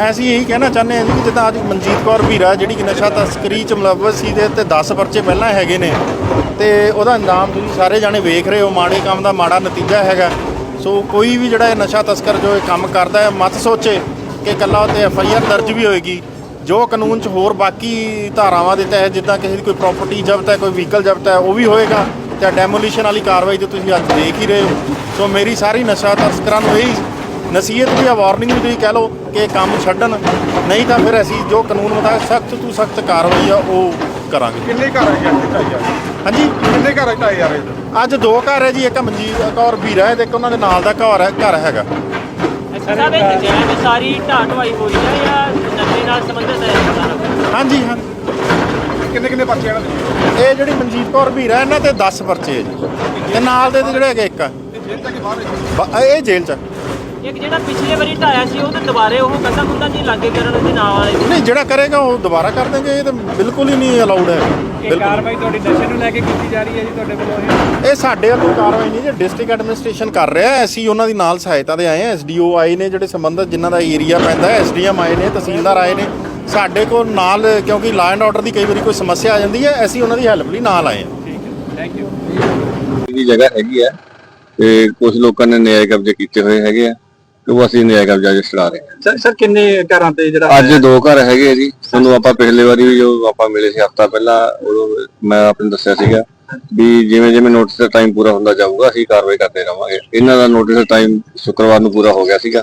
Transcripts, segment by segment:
ਅਸੀਂ ਇਹੀ ਕਹਿਣਾ ਚਾਹੁੰਦੇ ਹਾਂ ਜੀ ਕਿ ਜਿੱਦਾਂ ਅੱਜ ਮਨਜੀਤ ਕੌਰ ਵੀਰਾ ਜਿਹੜੀ ਕਿ ਨਸ਼ਾ ਤਸਕਰੀ ਚ ਮੁਲਵਸ ਸੀ ਦੇ ਤੇ 10 ਪਰਚੇ ਪਹਿਲਾਂ ਹੈਗੇ ਨੇ ਤੇ ਉਹਦਾ ਅੰਜਾਮ ਤੁਸੀਂ ਸਾਰੇ ਜਾਣੇ ਵੇਖ ਰਹੇ ਹੋ, ਮਾੜੇ ਕੰਮ ਦਾ ਮਾੜਾ ਨਤੀਜਾ ਹੈਗਾ। ਸੋ ਕੋਈ ਵੀ ਜਿਹੜਾ ਇਹ ਨਸ਼ਾ ਤਸਕਰ ਜੋ ਇਹ ਕੰਮ ਕਰਦਾ ਹੈ, ਮਤ ਸੋਚੇ ਕਿ ਕੱਲਾ ਉਹ ਤੇ ਐਫ ਆਈ ਆਰ ਦਰਜ ਵੀ ਹੋਏਗੀ। ਜੋ ਕਾਨੂੰਨ 'ਚ ਹੋਰ ਬਾਕੀ ਧਾਰਾਵਾਂ ਦੇ ਤਹਿਤ ਜਿੱਦਾਂ ਕਿਸੇ ਦੀ ਕੋਈ ਪ੍ਰਾਪਰਟੀ ਜ਼ਬਤ ਹੈ, ਕੋਈ ਵਹੀਕਲ ਜ਼ਬਤ ਹੈ, ਉਹ ਵੀ ਹੋਏਗਾ ਤੇ ਡੈਮੋਲੀਸ਼ਨ ਵਾਲੀ ਕਾਰਵਾਈ ਜੋ ਤੁਸੀਂ ਅੱਜ ਦੇਖ ਹੀ ਰਹੇ ਹੋ। ਸੋ ਮੇਰੀ ਸਾਰੀ ਨਸ਼ਾ ਤਸਕਰਾਂ ਨੂੰ ਇਹੀ ਨਸੀਹਤ ਵੀ ਆ ਵਾਰਨਿੰਗ ਵੀ ਤੁਸੀਂ ਕਹਿ ਲਓ ਕਿ ਕੰਮ ਛੱਡਣ। ਨਹੀਂ ਤਾਂ ਫਿਰ ਅਸੀਂ ਜੋ ਕਾਨੂੰਨ ਮੁਤਾਬਕ ਸਖਤ ਤੋਂ ਸਖਤ ਕਾਰਵਾਈ ਆ ਉਹ ਕਰਾਂਗੇ। ਕਿੰਨੇ ਘਰ ਹੈ ਜੀ ਢਾਈ ਯਾਰ ਹਾਂਜੀ? ਕਿੰਨੇ ਘਰ ਹੈ ਢਾਈ ਯਾਰ ਇਹ? ਅੱਜ ਦੋ ਘਰ ਹੈ ਜੀ ਇੱਕ ਮਨਜੀਤ ਕੌਰ ਵੀਰਾ ਹੈ ਤੇ ਇੱਕ ਉਹਨਾਂ ਦੇ ਨਾਲ ਦਾ ਘਰ ਹੈ ਘਰ ਹੈਗਾ। ਸਾਹਿਬ ਇਹ ਨਜਾਇਜ਼ ਸਾਰੀ ਢਾਹ ਢਵਾਈ ਹੋਈ ਹੈ ਜਾਂ ਨਸ਼ੇ ਨਾਲ ਸੰਬੰਧਿਤ ਹੈ ਇਹ ਸਾਰਾ ਹਾਂਜੀ ਹਾਂ। ਕਿੰਨੇ ਕਿੰਨੇ ਪਰਚੇ ਇਹਨਾਂ ਦੇ? ਇਹ ਜਿਹੜੀ ਮਨਜੀਤ ਕੌਰ ਵੀਰਾ ਇਹਨਾਂ ਤੇ 10 ਪਰਚੇ ਹੈ ਜੀ। ਤੇ ਨਾਲ ਦੇ ਤੇ ਜਿਹੜੇ ਹੈਗੇ ਇੱਕ ਆ। ਇਹ ਜੇਲ੍ਹ ਤੱਕ ਬਾਹਰ ਹੈ ਬ- ਇਹ ਜੇਲ੍ਹ 'ਚ ਆ। ਇੱਕ ਜਿਹੜਾ ਪਿਛਲੇ ਵਾਰੀ ਢਾਇਆ ਸੀ ਉਹ ਤੇ ਦੁਬਾਰੇ ਉਹ ਕੰਦਾ ਕੁੰਦਾ ਜੀ ਲਾਗੇ ਕਰਨ ਦੇ ਨਾਲ ਵਾਲੇ ਨਹੀਂ ਜਿਹੜਾ ਕਰੇਗਾ ਉਹ ਦੁਬਾਰਾ ਕਰ ਦੇਂਗੇ ਇਹ ਤਾਂ ਬਿਲਕੁਲ ਹੀ ਨਹੀਂ ਅਲਾਉਡ ਹੈ। ਇਹ ਬਿਲਕੁਲ। ਕਾਰਵਾਈ ਤੁਹਾਡੀ ਨਸ਼ੇ ਨੂੰ ਲੈ ਕੇ ਕੀਤੀ ਜਾ ਰਹੀ ਹੈ ਜੀ ਤੁਹਾਡੇ ਵੱਲੋਂ ਇਹ? ਇਹ ਸਾਡੇ ਵੱਲੋਂ ਕਾਰਵਾਈ ਨਹੀਂ ਜੇ ਡਿਸਟ੍ਰਿਕਟ ਐਡਮਿਨਿਸਟ੍ਰੇਸ਼ਨ ਕਰ ਰਿਹਾ ਹੈ। ਅਸੀਂ ਉਹਨਾਂ ਦੀ ਨਾਲ ਸਹਾਇਤਾ ਦੇ ਆਏ ਹਾਂ। ਐਸਡੀਓ ਆਏ ਨੇ ਜਿਹੜੇ ਸੰਬੰਧਤ ਜਿਨ੍ਹਾਂ ਦਾ ਏਰੀਆ ਪੈਂਦਾ ਹੈ ਐਸਡੀਐਮ ਆਏ ਨੇ ਤਹਿਸੀਲਦਾਰ ਆਏ ਨੇ। ਸਾਡੇ ਕੋਲ ਨਾਲ ਕਿਉਂਕਿ ਲਾਅ ਐਂਡ ਆਰਡਰ ਦੀ ਕਈ ਵਾਰੀ ਕੋਈ ਸਮੱਸਿਆ ਆ ਜਾਂਦੀ ਹੈ ਅਸੀਂ ਉਹਨਾਂ ਦੀ ਹੈਲਪ ਲਈ ਨਾਲ ਆਏ ਹਾਂ। ਠੀਕ ਹੈ ਥੈਂਕ ਯੂ ਦੀ ਜਗ੍ਹਾ ਹੈਗੀ ਹੈ ਤੇ ਕੁਝ ਲੋਕਾਂ ਨੇ ਨਿਆਂ ਕਬਜ਼ੇ ਕੀਤੇ ਹੋਏ ਹੈਗੇ ਆ। ਤੇ ਉਹ ਅਸੀਂ ਨਿਆਂ ਕਬਜ਼ਾ ਜਿ ਛਡਾ ਰਹੇ ਹਾਂ ਸਰ ਸਰ ਕਿੰਨੇ ਘਰਾਂ ਤੇ ਜਿਹੜਾ ਅੱਜ ਦੋ ਘਰ ਹੈਗੇ ਆ ਜੀ। ਤੁਹਾਨੂੰ ਆਪਾਂ ਪਿਛਲੇ ਵਾਰੀ ਵੀ ਜੋ ਆਪਾਂ ਮਿਲੇ ਸੀ ਹਫਤਾ ਪਹਿਲਾਂ ਉਦੋਂ ਮੈਂ ਆਪਨੂੰ ਦੱਸਿਆ ਸੀਗਾ ਵੀ ਜਿਵੇਂ ਜਿਵੇਂ ਨੋਟਿਸ ਦਾ ਟਾਈਮ ਪੂਰਾ ਹੁੰਦਾ ਜਾਊਗਾ ਅਸੀਂ ਕਾਰਵਾਈ ਕਰਦੇ ਰਵਾਂਗੇ। ਇਹਨਾਂ ਦਾ ਨੋਟਿਸ ਦਾ ਟਾਈਮ ਸ਼ੁੱਕਰਵਾਰ ਨੂੰ ਪੂਰਾ ਹੋ ਗਿਆ ਸੀਗਾ।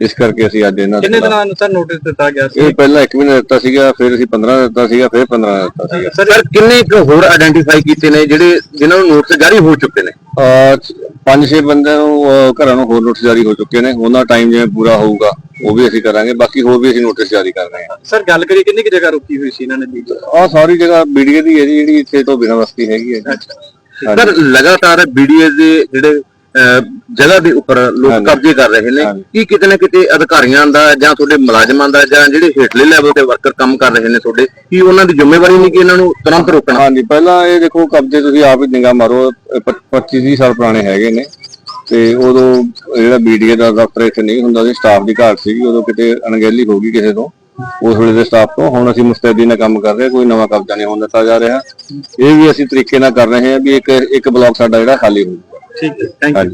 ਇਸ ਕਰਕੇ ਅਸੀਂ ਅੱਜ ਇਹਨਾਂ ਦੇ ਕਿੰਨੇ ਦਿਨਾਂ ਨੂੰ ਸਰ ਨੋਟਿਸ ਦਿੱਤਾ ਗਿਆ ਸੀ? ਇਹ ਪਹਿਲਾਂ ਇੱਕ ਮਹੀਨਾ ਦਿੱਤਾ ਸੀਗਾ ਫਿਰ ਅਸੀਂ 15 ਦਿੱਤਾ ਸੀਗਾ ਫਿਰ 15 ਦਿੱਤਾ ਸੀਗਾ। ਸਰ ਕਿੰਨੇ ਕੁ ਹੋਰ ਆਇਡੈਂਟੀਫਾਈ ਕੀਤੇ ਨੇ ਜਿਹੜੇ ਜਿਨ੍ਹਾਂ ਨੂੰ ਨੋਟਿਸ ਜਾਰੀ ਹੋ ਚੁੱਕੇ ਨੇ? ਅਹ ਪੰਜ ਛੇ ਬੰਦਿਆਂ ਨੂੰ ਅਹ ਘਰਾਂ ਨੂੰ ਹੋਰ ਨੋਟਿਸ ਜਾਰੀ ਹੋ ਚੁੱਕੇ ਨੇ। ਉਹਨਾਂ ਟਾਈਮ ਜਿਵੇਂ ਪੂਰਾ ਹੋਊਗਾ ਉਹ ਵੀ ਅਸੀਂ ਕਰਾਂਗੇ। ਬਾਕੀ ਹੋਰ ਵੀ ਅਸੀਂ ਨੋਟਿਸ ਜਾਰੀ ਕਰ ਰਹੇ ਹਾਂ। ਸਰ ਗੱਲ ਕਰੀਏ ਕਿੰਨੀ ਕੁ ਜਗ੍ਹਾ ਰੁਕੀ ਹੋਈ ਸੀ ਇਹਨਾਂ ਨੇ ਜੀ ਆਹ ਸਾਰੀ ਜਗ੍ਹਾ ਬੀਡੀਏ ਦੀ ਹੈ ਜੀ ਜਿਹੜੀ ਇੱਥੇ ਤੋਂ ਬਿਨਾਂ ਵਸਤੀ ਹੈਗੀ ਹੈ ਜੀ। ਸਰ ਲਗਾਤਾਰ ਬੀਡੀਏ ਦੇ ਜਿਹੜੇ ਜਗ੍ਹਾ ਦੇ ਉੱਪਰ ਲੋਕ। ਕਬਜ਼ੇ ਕਰ ਰਹੇ ਨੇ। ਕੀ ਕਿਤੇ ਨਾ ਕਿਤੇ ਅਧਿਕਾਰੀਆਂ ਦਾ ਜਾਂ ਤੁਹਾਡੇ ਮੁਲਾਜ਼ਮਾਂ ਦਾ ਜਾਂ ਜਿਹੜੇ ਹੇਠਲੇ ਲੈਵਲ ਤੇ ਵਰਕਰ ਕੰਮ ਕਰ ਰਹੇ ਨੇ ਤੁਹਾਡੇ ਕੀ ਉਹਨਾਂ ਦੀ ਜ਼ਿੰਮੇਵਾਰੀ ਨਹੀਂ ਕਿ ਇਹਨਾਂ ਨੂੰ ਤੁਰੰਤ ਰੋਕਣਾ? ਹਾਂਜੀ ਪਹਿਲਾਂ ਇਹ ਦੇਖੋ ਕਬਜ਼ੇ ਤੁਸੀਂ ਆਪ ਹੀ ਨਿਗਾਹ ਮਾਰੋ 25 30 ਸਾਲ ਪੁਰਾਣੇ ਹੈਗੇ ਨੇ। ਤੇ ਉਦੋਂ ਜਿਹੜਾ ਬੀਡੀਏ ਦਾ ਦਫ਼ਤਰ ਇੱਥੇ ਨਹੀਂ ਹੁੰਦਾ ਸੀ ਸਟਾਫ ਦੀ ਘਾਟ ਸੀਗੀ ਉਦੋਂ ਕਿਤੇ ਅਣਗਹਿਲੀ ਹੋ ਗਈ ਕਿਸੇ ਤੋਂ। ਉਸ ਵੇਲੇ ਦੇ ਸਟਾਫ ਤੋਂ ਹੁਣ ਅਸੀਂ ਮੁਸਤੈਦੀ ਨਾਲ ਕੰਮ ਕਰ ਰਹੇ ਹਾਂ, ਕੋਈ ਨਵਾਂ ਕਬਜ਼ਾ ਨਹੀਂ ਹੋਣ ਦਿੱਤਾ ਜਾ ਰਿਹਾ। ਇਹ ਵੀ ਅਸੀਂ ਤਰੀਕੇ ਨਾਲ ਕਰ ਰਹੇ ਹਾਂ ਵੀ ਇੱਕ ਇੱਕ ਬਲਾਕ ਸਾਡਾ ਜਿਹੜਾ ਖਾਲੀ ਹੋਊਗਾ ਠੀਕ ਹੈ ਥੈਂਕ ਯੂ ਹਾਂਜੀ।